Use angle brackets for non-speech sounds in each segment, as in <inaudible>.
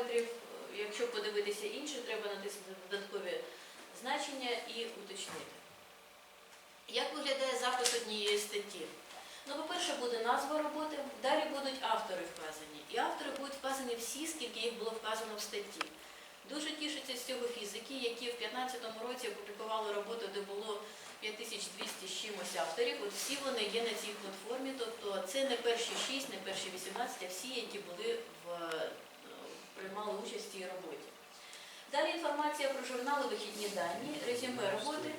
параметрів. Якщо подивитися інші, треба натиснути додаткові значення і уточнити. Як виглядає запис однієї статті? Ну, по-перше, буде назва роботи, далі будуть автори вказані. І автори будуть вказані всі, скільки їх було вказано в статті. Дуже тішаться з цього фізики, які в 2015 році опублікували роботу, де було 5200 з чимось авторів. От всі вони є на цій платформі, тобто це не перші 6, не перші 18, а всі, які були в, приймали участь в цій роботі. Далі інформація про журнали вихідні дані, резюме роботи.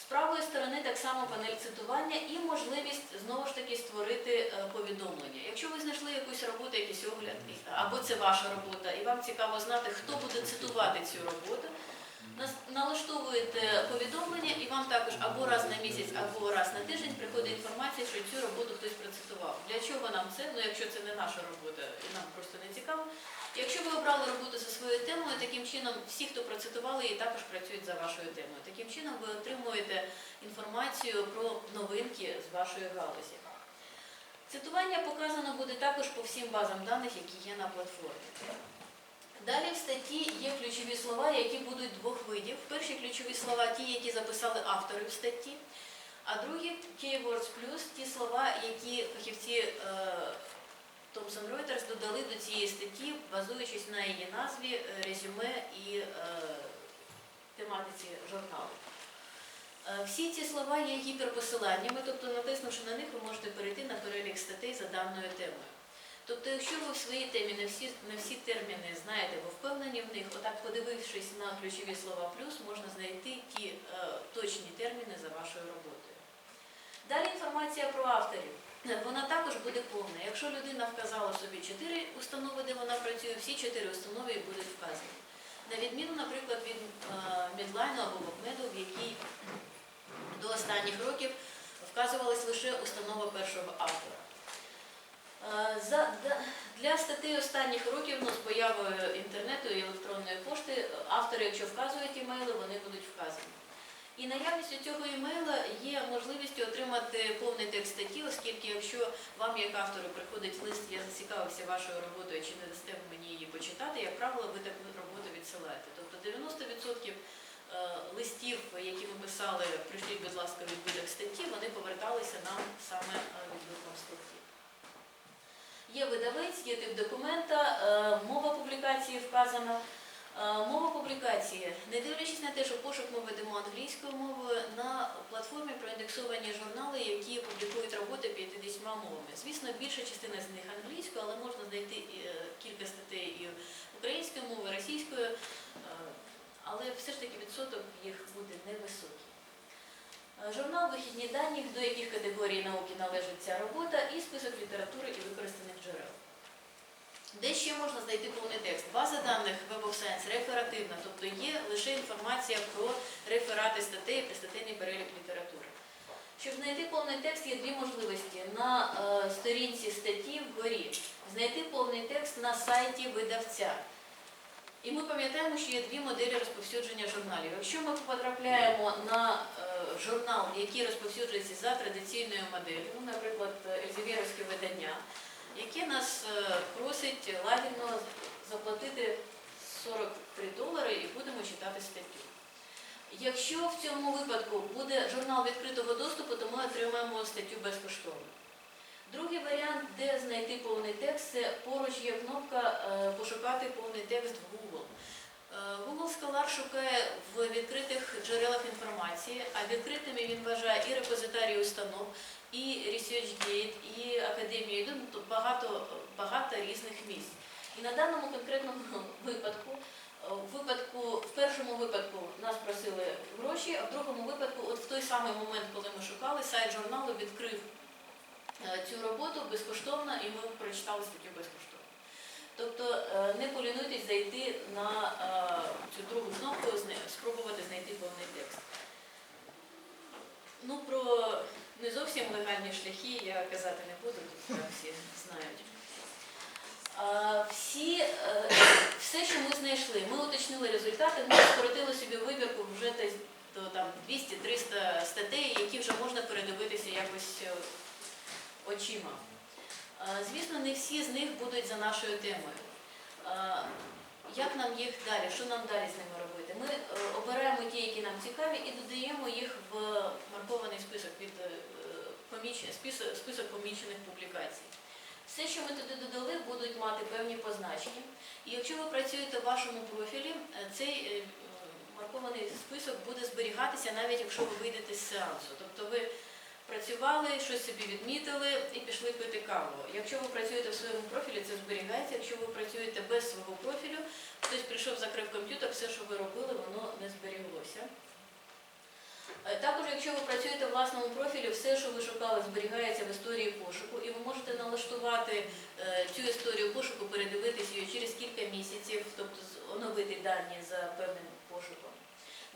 З правої сторони так само панель цитування і можливість знову ж таки створити е, повідомлення. Якщо ви знайшли якусь роботу, якийсь огляд, або це ваша робота, і вам цікаво знати, хто буде цитувати цю роботу, налаштовуєте повідомлення, і вам також або раз на місяць, або раз на тиждень приходить інформація, що цю роботу хтось процитував. Для чого нам це? Ну, якщо це не наша робота і нам просто не цікаво. Якщо ви обрали роботу за своєю темою, таким чином всі, хто процитували її, також працюють за вашою темою. Таким чином ви отримуєте інформацію про новинки з вашої галузі. Цитування показано буде також по всім базам даних, які є на платформі. Далі в статті є ключові слова, які будуть двох видів. Перші ключові слова ті, які записали автори в статті, а другі keywords plus ті слова, які фахівці е, Thomson Reuters додали до цієї статті, базуючись на її назві, е, резюме і е, тематиці журналу. Всі ці слова є гіперпосиланнями, тобто натиснувши на них, ви можете перейти на перелік статей за даною темою. Тобто, якщо ви в своїй темі не всі, не всі терміни знаєте, бо впевнені в них, отак подивившись на ключові слова плюс, можна знайти ті е, точні терміни за вашою роботою. Далі інформація про авторів. Е, Вона також буде повна. Якщо людина вказала собі чотири установи, де вона працює, всі чотири установи будуть вказані. На відміну, наприклад, від Медлайну або Вокмеду, в якій до останніх років вказувалась лише установа першого автора. Е, для статей останніх років з появою інтернету і електронної пошти автори, якщо вказують імейли, вони будуть вказані. І наявністю цього імейла є можливістю отримати повний текст статті, оскільки якщо вам як автору приходить лист, я зацікавився вашою роботою, чи не дасте мені її почитати, як правило, ви таку роботу відсилаєте. Тобто 90% е, листів, які ми писали, прийшліть, будь ласка, відбиток статті, вони поверталися нам саме е, відбитком статті. Є видавець, є тип документа, е, мова публікації вказана. Е, Мова публікації, не дивлячись на те, що пошук ми ведемо англійською мовою, на платформі проіндексовані журнали, які публікують роботи 50 мовами. Звісно, більша частина з них англійською, але можна знайти е, кілька статей і українською мовою, російською, але все ж таки відсоток їх буде невисокий. Е, Журнал Вихідні дані, до яких категорій науки належить ця робота, і список літератури і використаних джерел. Де ще можна знайти повний текст? База даних Web of Science реферативна, тобто є лише інформація про реферати статей та статейний перелік літератури. Щоб знайти повний текст, є дві можливості. На е, сторінці статті вгорі знайти повний текст на сайті видавця. І ми пам'ятаємо, що є дві моделі розповсюдження журналів. Якщо ми потрапляємо на е, журнал, який розповсюджується за традиційною моделлю, ну, наприклад, Ельзевєровське видання, яке нас е, просить лагідно заплатити 43 долари і будемо читати статтю. Якщо в цьому випадку буде журнал відкритого доступу, то ми отримаємо статтю безкоштовно. Другий варіант, де знайти повний текст, це поруч є кнопка е, Пошукати повний текст в Google. Е, Scholar шукає в відкритих джерелах інформації, а відкритими він вважає і репозитарії установ, і ResearchGate, і Академію ну, багато, багато різних місць. І на даному конкретному <laughs> випадку, е, в випадку, в першому випадку нас просили гроші, а в другому випадку, от в той самий момент, коли ми шукали, сайт журналу відкрив е, цю роботу безкоштовно, і ми прочитали статтю безкоштовно. Тобто е, не полінуйтесь зайти на е, цю другу кнопку, спробувати знайти повний текст. Ну, про не зовсім легальні шляхи я казати не буду, тут всі знають. Всі, е, все, що ми знайшли, ми уточнили результати, ми скоротили собі вибірку вже до 200-300 статей, які вже можна передивитися якось очима. Е, Звісно, не всі з них будуть за нашою темою. Е, як нам їх далі, що нам далі з ними робити? Ми е, обираємо ті, які нам цікаві, і додаємо їх в маркований список під е, список, помічених публікацій. Все, що ми туди додали, будуть мати певні позначення. І якщо ви працюєте в вашому профілі, цей маркований список буде зберігатися, навіть якщо ви вийдете з сеансу. Тобто ви працювали, щось собі відмітили і пішли пити каву. Якщо ви працюєте в своєму профілі, це зберігається. Якщо ви працюєте без свого профілю, хтось прийшов, закрив комп'ютер, все, що ви робили, воно не зберіглося. Е, Також, якщо ви працюєте в власному профілі, все, що ви шукали, зберігається в історії пошуку, і ви можете налаштувати е, цю історію пошуку, передивитися її через кілька місяців, тобто оновити дані за певним пошуком.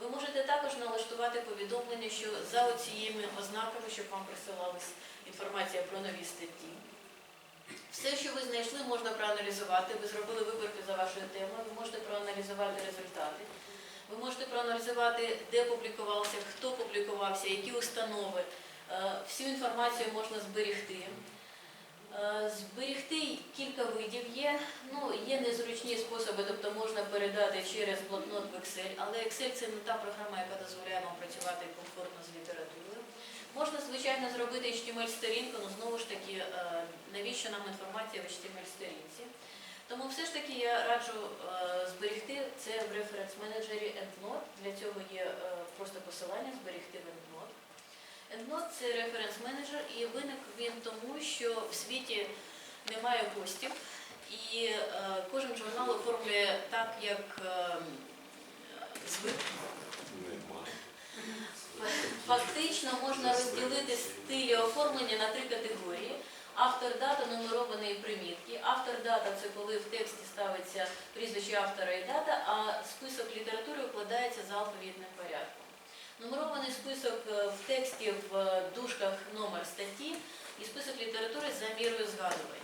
Ви можете також налаштувати повідомлення, що за оцією ознаками, щоб вам присилалась інформація про нові статті. Все, що ви знайшли, можна проаналізувати. Ви зробили вибірку за вашою темою, ви можете проаналізувати результати. Ви можете проаналізувати, де публікувався, хто публікувався, які установи. Е, Всю інформацію можна зберегти. Видів є. Ну, є незручні способи, тобто можна передати через блокнот в Excel, але Excel це не та програма, яка дозволяє вам працювати комфортно з літературою. Можна, звичайно, зробити HTML-сторінку, але знову ж таки, е, навіщо нам інформація в HTML-сторінці? Тому все ж таки я раджу е, зберегти це в референс-менеджері EndNote. Для цього є е, просто посилання зберегти в EndNote. EndNote – це референс-менеджер, і виник він тому, що в світі немає гостів, і е, кожен журнал оформлює так, як е, звик. Фактично можна розділити стилі оформлення на три категорії. Автор дата, нумеровані примітки. Автор дата це коли в тексті ставиться прізвище автора і дата, а список літератури укладається за алфавітним порядком. Нумерований список е, в тексті в е, дужках номер статті і список літератури за мірою згадування.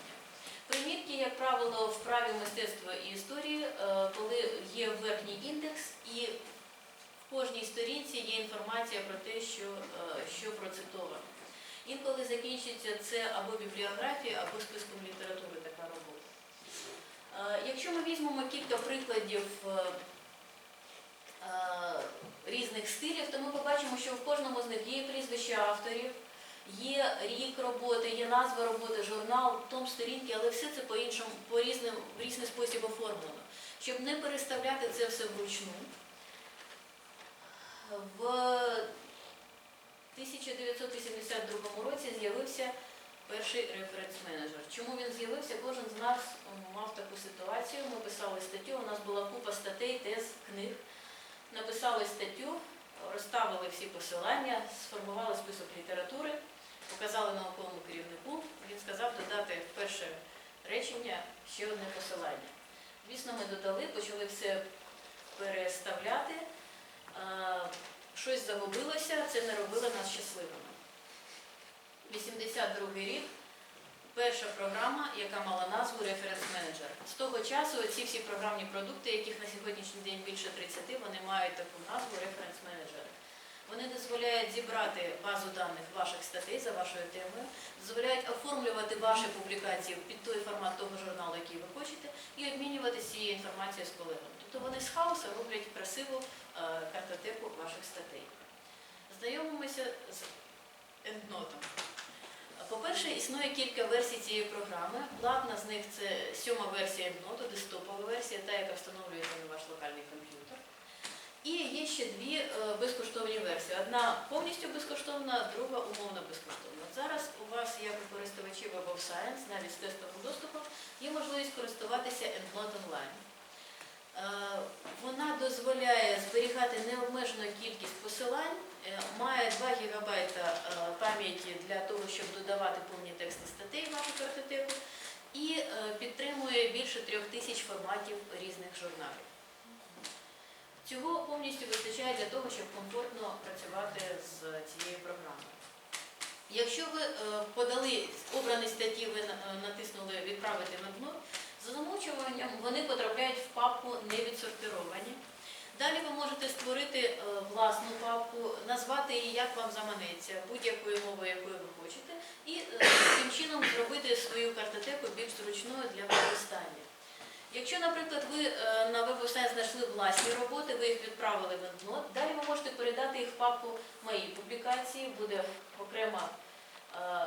Примітки, як правило, в праві мистецтва і історії, е, коли є верхній індекс і в кожній сторінці є інформація про те, що, е, що процитовано. Інколи закінчиться це або бібліографія, або списком літератури така робота. Е, Якщо ми візьмемо кілька прикладів різних стилів, то ми побачимо, що в кожному з них є прізвище авторів, є рік роботи, є назва роботи, журнал, том сторінки, але все це по-іншому, по різним, в різний спосіб оформлено. Щоб не переставляти це все вручну. В 1982 році з'явився перший референс-менеджер. Чому він з'явився? Кожен з нас мав таку ситуацію. Ми писали статтю, у нас була купа статей, тез, книг. Написали статтю, розставили всі посилання, сформували список літератури, показали науковому керівнику. Він сказав додати перше речення ще одне посилання. Звісно, ми додали, почали все переставляти. Щось загубилося, це не робило нас щасливими. 82 рік, перша програма, яка мала назву референс-менеджер. З того часу ці всі програмні продукти, яких на сьогоднішній день більше 30, вони мають таку назву референс-менеджери. Вони дозволяють зібрати базу даних ваших статей за вашою темою, дозволяють оформлювати ваші публікації під той формат того журналу, який ви хочете, і обмінювати цією інформацією з колегами. Тобто вони з хаосу роблять красиву е, картотеку ваших статей. Знайомимося з енднотом. По-перше, існує кілька версій цієї програми. Платна з них це сьома версія ендноту, десктопова версія, та, яка встановлюється на ваш локальний комп'ютер. Ще дві е, безкоштовні версії. Одна повністю безкоштовна, друга умовно безкоштовна. Зараз у вас, як у користувачів Web of Science, навіть з тестовим доступом, є можливість користуватися EndNote Online. Е, Вона дозволяє зберігати необмежену кількість посилань, е, має 2 ГБ пам'яті для того, щоб додавати повні тексти статей в вашу картотеку, і підтримує більше трьох тисяч форматів різних журналів. Цього повністю вистачає для того, щоб комфортно працювати з цією програмою. Якщо ви е, подали обрані статті, ви е, натиснули відправити дно, за замовчуванням вони потрапляють в папку невідсортировані. Далі ви можете створити е, власну папку, назвати її як вам заманеться, будь-якою мовою, якою ви хочете, і таким чином зробити свою картотеку більш зручною для використання. Якщо, наприклад, ви е, на Science знайшли власні роботи, ви їх відправили в EndNote, далі ви можете передати їх в папку Мої публікації, буде окрема е,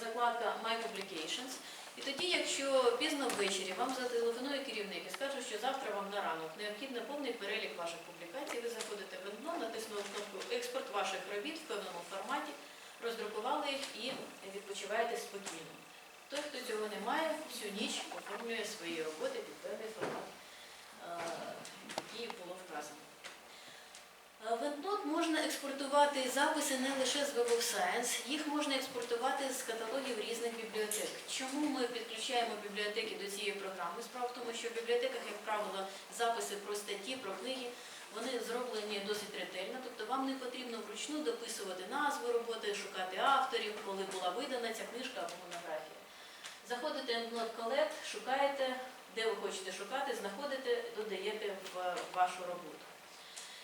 закладка My Publications. І тоді, якщо пізно ввечері вам зателефонує керівник і скаже, що завтра вам на ранок необхідно повний перелік ваших публікацій, ви заходите в EndNote, натиснули кнопку Експорт ваших робіт в певному форматі, роздрукували їх і відпочиваєте спокійно. Той, хто цього не має, всю ніч оформлює свої роботи під певний формат, е, який було вказано. Е, В EndNote можна експортувати записи не лише з Web of Science, їх можна експортувати з каталогів різних бібліотек. Чому ми підключаємо бібліотеки до цієї програми? Справа в тому, що в бібліотеках, як правило, записи про статті, про книги, вони зроблені досить ретельно, тобто вам не потрібно вручну дописувати назву роботи, шукати авторів, коли була видана ця книжка або монографія. EndNote Collect, шукаєте, де ви хочете шукати, знаходите, додаєте в вашу роботу.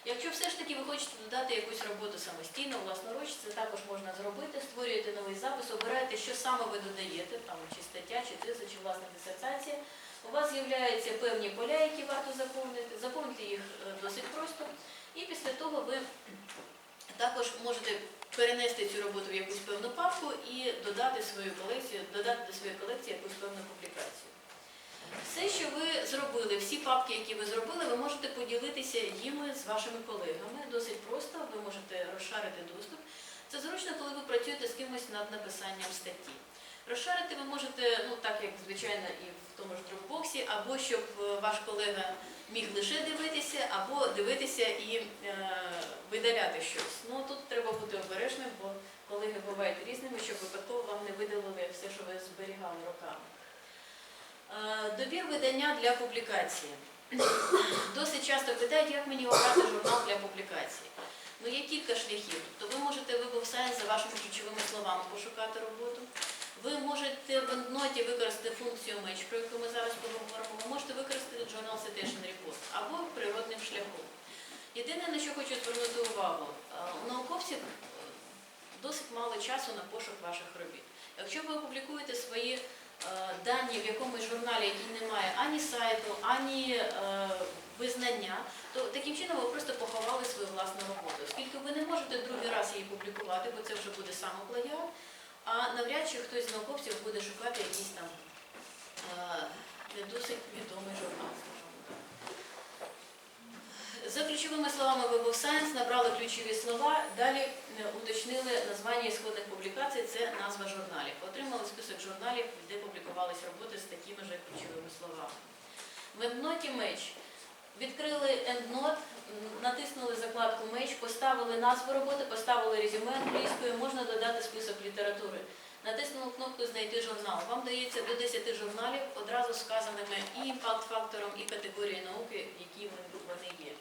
Якщо все ж таки ви хочете додати якусь роботу самостійно, власноруч, це також можна зробити, створюєте новий запис, обираєте, що саме ви додаєте, там чи стаття, чи теза, чи власна дисертація. У вас з'являються певні поля, які варто заповнити. Заповнити їх е, досить просто. І після того ви також можете перенести цю роботу в якусь певну папку і додати свою колекцію, додати до своєї колекції якусь певну публікацію. Все, що ви зробили, всі папки, які ви зробили, ви можете поділитися їми з вашими колегами. Досить просто, ви можете розшарити доступ. Це зручно, коли ви працюєте з кимось над написанням статті. Розшарити ви можете, ну так як звичайно і в тому ж Dropbox, або щоб е, ваш колега міг лише дивитися, або дивитися і е, видаляти щось. Ну тут треба бути обережним, бо колеги бувають різними, щоб випадково вам не видалили все, що ви зберігали роками. Е, Добір видання для публікації. Досить часто питають, як мені обрати журнал для публікації. Ну, є кілька шляхів. Тобто ви можете в Science за вашими ключовими словами пошукати роботу. Ви можете в EndNote використати функцію Match, про яку ми зараз поговоримо. Ви можете використати Journal Citation Report або природним шляхом. Єдине, на що хочу звернути увагу, е, у науковців е, досить мало часу на пошук ваших робіт. Якщо ви опублікуєте свої е, дані в якомусь журналі, який не має ані сайту, ані визнання, то таким чином ви просто поховали свою власну роботу. Оскільки ви не можете другий раз її публікувати, бо це вже буде самоплагіат, а навряд чи хтось з науковців буде шукати якийсь там е, не досить відомий журнал. За ключовими словами Web of Science набрали ключові слова, далі е, уточнили названня ісходних публікацій, це назва журналів. Отримали список журналів, де публікувалися роботи з такими ж ключовими словами. EndNote Match відкрили EndNote, натиснули закладку Match, поставили назву роботи, поставили резюме англійською, можна додати список літератури. Натиснули кнопку Знайти журнал. Вам дається до 10 журналів, одразу з вказаними і імпакт-фактором, і категорією науки, які вони- є.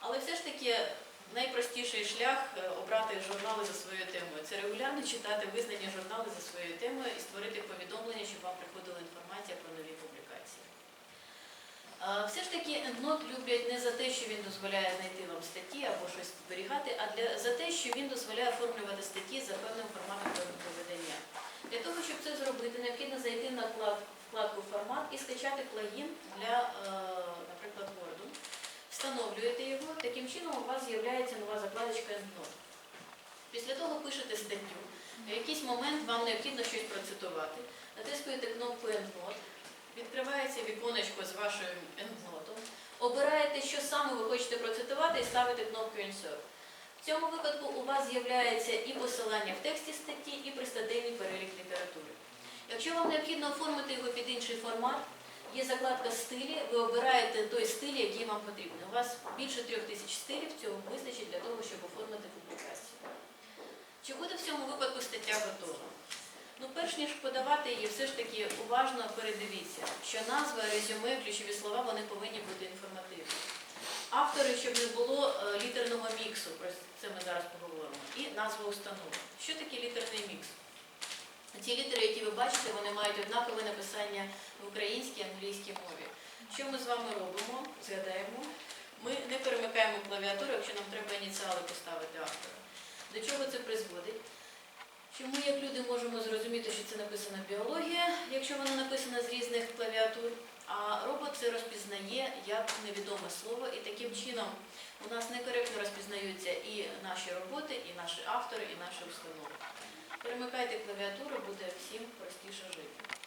Але все ж таки найпростіший шлях е, обрати журнали за своєю темою. Це регулярно читати визнані журнали за своєю темою і створити повідомлення, щоб вам приходила інформація про нові публікації. Е, Все ж таки EndNote люблять не за те, що він дозволяє знайти вам статті або щось зберігати, а для, за те, що він дозволяє оформлювати статті за певним форматом певного видання. Для того, щоб це зробити, необхідно зайти на вкладку формат і скачати плагін для, е, наприклад, Word. Встановлюєте його, таким чином у вас з'являється нова закладочка EndNote. Після того пишете статтю. В якийсь момент вам необхідно щось процитувати. Натискуєте кнопку EndNote, відкривається віконечко з вашим EndNote, обираєте, що саме ви хочете процитувати, і ставите кнопку Insert. В цьому випадку у вас з'являється і посилання в тексті статті, і пристатейний перелік літератури. Якщо вам необхідно оформити його під інший формат, Є закладка стилі, ви обираєте той стиль, який вам потрібен. У вас більше трьох тисяч стилів, цього вистачить для того, щоб оформити публікацію. Чи буде в цьому випадку стаття готова? Ну, перш ніж подавати її, все ж таки уважно передивіться, що назва, резюме, ключові слова вони повинні бути інформативні. Автори, щоб не було е, літерного міксу, про це ми зараз поговоримо, і назва установи. Що таке літерний мікс? Ті літери, які ви бачите, вони мають однакове написання в українській англійській мові. Що ми з вами робимо? Згадаємо. Ми не перемикаємо клавіатуру, якщо нам треба ініціали поставити автора. До чого це призводить? Що ми, як люди, можемо зрозуміти, що це написана біологія, якщо вона написана з різних клавіатур, а робот це розпізнає як невідоме слово, і таким чином у нас некоректно розпізнаються і наші роботи, і наші автори, і наші установи. Перемикайте клавіатуру, буде всім простіше жити.